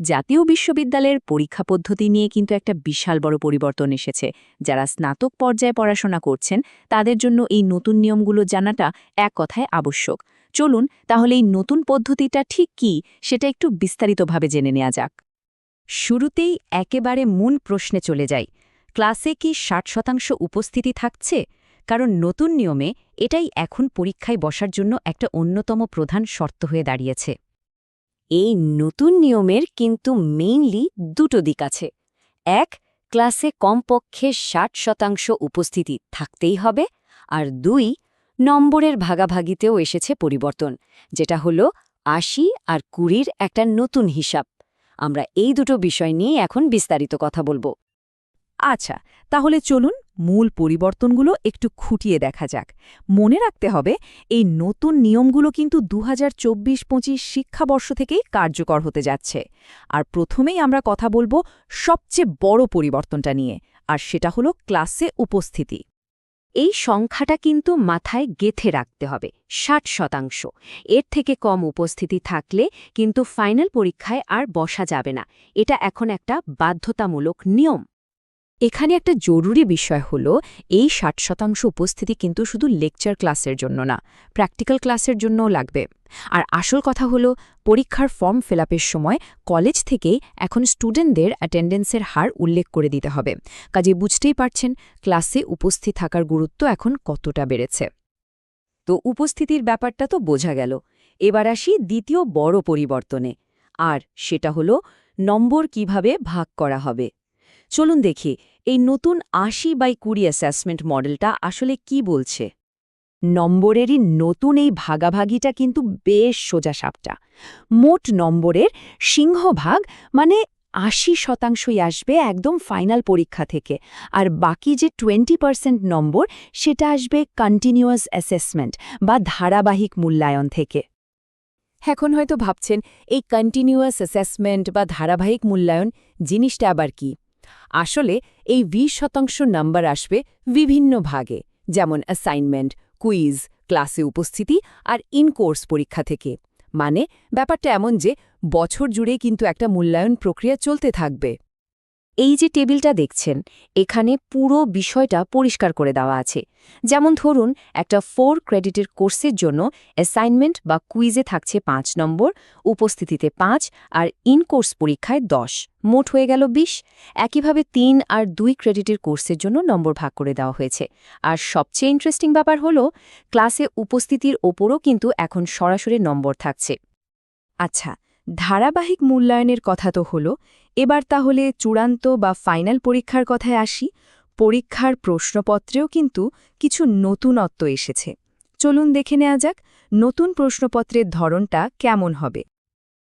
জাতীয় বিশ্ববিদ্যালয়ের পরীক্ষা পদ্ধতি নিয়ে কিন্তু একটা বিশাল বড় পরিবর্তন এসেছে। যারা স্নাতক পর্যায়ে পড়াশোনা করছেন, তাদের জন্য এই নতুন নিয়মগুলো জানাটা এক কথায় আবশ্যক। চলুন, তাহলে এই নতুন পদ্ধতিটা ঠিক কি, সেটা একটু বিস্তারিতভাবে জেনে নেওয়া যাক। শুরুতেই একেবারে মূল প্রশ্নে চলে যাই। ক্লাসে কি ষাট শতাংশ উপস্থিতি থাকছে? কারণ নতুন নিয়মে এটাই এখন পরীক্ষায় বসার জন্য একটা অন্যতম প্রধান শর্ত হয়ে দাঁড়িয়েছে। এই নতুন নিয়মের কিন্তু মেইনলি দুটো দিক আছে। এক, ক্লাসে কমপক্ষে ষাট শতাংশ উপস্থিতি থাকতেই হবে। আর দুই, নম্বরের ভাগাভাগিতেও এসেছে পরিবর্তন, যেটা হলো আশি আর কুড়ির একটা নতুন হিসাব। আমরা এই দুটো বিষয় নিয়ে এখন বিস্তারিত কথা বলব। আচ্ছা তাহলে চলুন মূল পরিবর্তনগুলো একটু খুঁটিয়ে দেখা যাক। মনে রাখতে হবে, এই নতুন নিয়মগুলো কিন্তু দু হাজার চব্বিশ পঁচিশ শিক্ষাবর্ষ থেকেই কার্যকর হতে যাচ্ছে। আর প্রথমেই আমরা কথা বলব সবচেয়ে বড় পরিবর্তনটা নিয়ে, আর সেটা হলো ক্লাসে উপস্থিতি। এই সংখ্যাটা কিন্তু মাথায় গেথে রাখতে হবে, ষাট শতাংশ। এর থেকে কম উপস্থিতি থাকলে কিন্তু ফাইনাল পরীক্ষায় আর বসা যাবে না। এটা এখন একটা বাধ্যতামূলক নিয়ম। এখানে একটা জরুরি বিষয় হলো, এই ষাট শতাংশ উপস্থিতি কিন্তু শুধু লেকচার ক্লাসের জন্য না, প্র্যাকটিক্যাল ক্লাসের জন্যও লাগবে। আর আসল কথা হলো, পরীক্ষার ফর্ম ফিলাপের সময় কলেজ থেকেই এখন স্টুডেন্টদের অ্যাটেন্ডেন্সের হার উল্লেখ করে দিতে হবে। কাজে বুঝতেই পারছেন, ক্লাসে উপস্থিত থাকার গুরুত্ব এখন কতটা বেড়েছে। তো উপস্থিতির ব্যাপারটা তো বোঝা গেল। এবার আসি দ্বিতীয় বড় পরিবর্তনে। আর সেটা হলো, নম্বর কীভাবে ভাগ করা হবে। চলুন দেখি, এই নতুন আশি বাই কুড়ি অ্যাসেসমেন্ট মডেলটা আসলে কি বলছে? নম্বরেরই নতুন এই ভাগাভাগিটা কিন্তু বেশ সোজা সাপটা। মোট নম্বরের সিংহভাগ মানে আশি শতাংশই আসবে একদম ফাইনাল পরীক্ষা থেকে, আর বাকি যে টোয়েন্টি পার্সেন্ট নম্বর সেটা আসবে কন্টিনিউয়াস অ্যাসেসমেন্ট বা ধারাবাহিক মূল্যায়ন থেকে। এখন হয়তো ভাবছেন, এই কন্টিনিউয়াস অ্যাসেসমেন্ট বা ধারাবাহিক মূল্যায়ন জিনিসটা আবার কি? আসলে এই ২০ শতাংশ নাম্বার আসবে বিভিন্ন ভাগে, যেমন অ্যাসাইনমেন্ট কুইজ ক্লাসে উপস্থিতি আর ইন কোর্স পরীক্ষা থেকে। মানে ব্যাপারটা এমন যে বছর জুড়ে কিন্তু একটা মূল্যায়ন প্রক্রিয়া চলতে থাকবে। এই যে টেবিলটা দেখছেন, এখানে পুরো বিষয়টা পরিষ্কার করে দেওয়া আছে। যেমন ধরুন, একটা ফোর ক্রেডিটের কোর্সের জন্য অ্যাসাইনমেন্ট বা কুইজে থাকছে পাঁচ নম্বর, উপস্থিতিতে পাঁচ আর ইন কোর্স পরীক্ষায় দশ। মোট হয়ে গেল বিশ। একইভাবে তিন আর দুই ক্রেডিটের কোর্সের জন্য নম্বর ভাগ করে দেওয়া হয়েছে। আর সবচেয়ে ইন্টারেস্টিং ব্যাপার হল ক্লাসে উপস্থিতির ওপরও কিন্তু এখন সরাসরি নম্বর থাকছে। আচ্ছা ধারাবাহিক মূল্যায়নের কথা তো হলো, এবার তাহলে চূড়ান্ত বা ফাইনাল পরীক্ষার কথায় আসি। পরীক্ষার প্রশ্নপত্রেও কিন্তু কিছু নতুনত্ব এসেছে। চলুন দেখে নেওয়া যাক, নতুন প্রশ্নপত্রের ধরনটা কেমন হবে।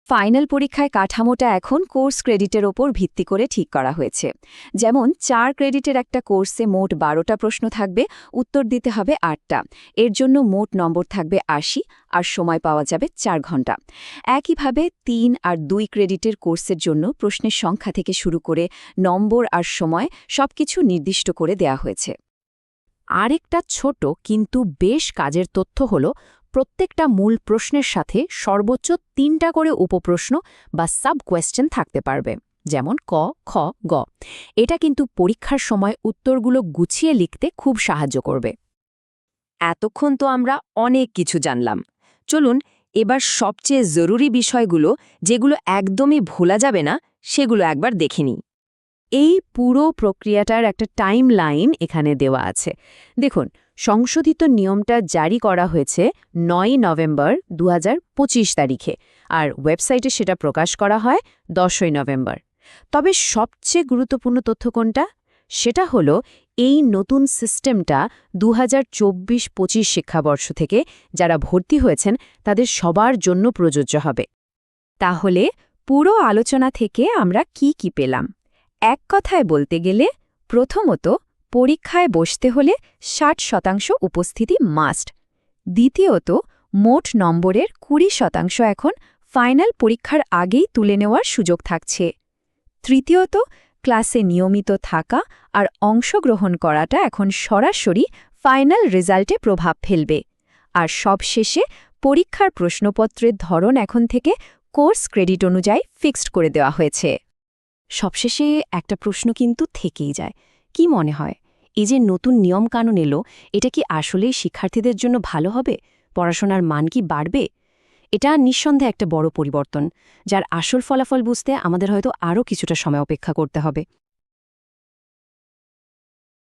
ফাইনাল পরীক্ষায় কাঠামোটা এখন কোর্স ক্রেডিটের ওপর ভিত্তি করে ঠিক করা হয়েছে। যেমন, চার ক্রেডিটের একটা কোর্সে মোট বারোটা প্রশ্ন থাকবে, উত্তর দিতে হবে আটটা। এর জন্য মোট নম্বর থাকবে আশি, আর সময় পাওয়া যাবে চার ঘণ্টা। একইভাবে তিন আর দুই ক্রেডিটের কোর্সের জন্য প্রশ্নের সংখ্যা থেকে শুরু করে নম্বর আর সময় সবকিছু নির্দিষ্ট করে দেয়া হয়েছে। আরেকটা ছোট কিন্তু বেশ কাজের তথ্য হল প্রত্যেকটা মূল প্রশ্নের সাথে সর্বোচ্চ তিনটা করে উপপ্রশ্ন বা সাব কোয়েশ্চেন থাকতে পারবে, যেমন ক, খ, গ। এটা কিন্তু পরীক্ষার সময় উত্তরগুলো গুছিয়ে লিখতে খুব সাহায্য করবে। এতক্ষণ তো আমরা অনেক কিছু জানলাম। চলুন এবার সবচেয়ে জরুরি বিষয়গুলো, যেগুলো একদমই ভোলা যাবে না, সেগুলো একবার দেখে নিই। এই পুরো প্রক্রিয়াটার একটা টাইম লাইন এখানে দেওয়া আছে। দেখুন সংশোধিত নিয়মটা জারি করা হয়েছে নয় নভেম্বর দু হাজার পঁচিশ তারিখে। আর ওয়েবসাইটে সেটা প্রকাশ করা হয় দশই নভেম্বর। তবে সবচেয়ে গুরুত্বপূর্ণ তথ্য কোনটা? সেটা হলো এই নতুন সিস্টেমটা দু হাজার চব্বিশ পঁচিশ শিক্ষাবর্ষ থেকে যারা ভর্তি হয়েছেন, তাদের সবার জন্য প্রযোজ্য হবে। তাহলে পুরো আলোচনা থেকে আমরা কি কি পেলাম? এক কথায় বলতে গেলে প্রথমত পরীক্ষায় বসতে হলে ষাট শতাংশ উপস্থিতি মাস্ট। দ্বিতীয়ত, মোট নম্বরের কুড়ি শতাংশ এখন ফাইনাল পরীক্ষার আগেই তুলে নেওয়ার সুযোগ থাকছে। তৃতীয়ত, ক্লাসে নিয়মিত থাকা আর অংশগ্রহণ করাটা এখন সরাসরি ফাইনাল রেজাল্টে প্রভাব ফেলবে। আর সবশেষে, পরীক্ষার প্রশ্নপত্রের ধরন এখন থেকে কোর্স ক্রেডিট অনুযায়ী ফিক্সড করে দেওয়া হয়েছে। সবশেষে একটা প্রশ্ন কিন্তু থেকেই যায়। কি মনে হয়? এই যে নতুন নিয়ম কানুন এলো, এটা কি আসলেই শিক্ষার্থীদের জন্য ভালো হবে? পড়াশোনার মান কি বাড়বে? এটা নিঃসন্দেহে একটা বড় পরিবর্তন, যার আসল ফলাফল বুঝতে আমাদের হয়তো আরও কিছুটা সময় অপেক্ষা করতে হবে।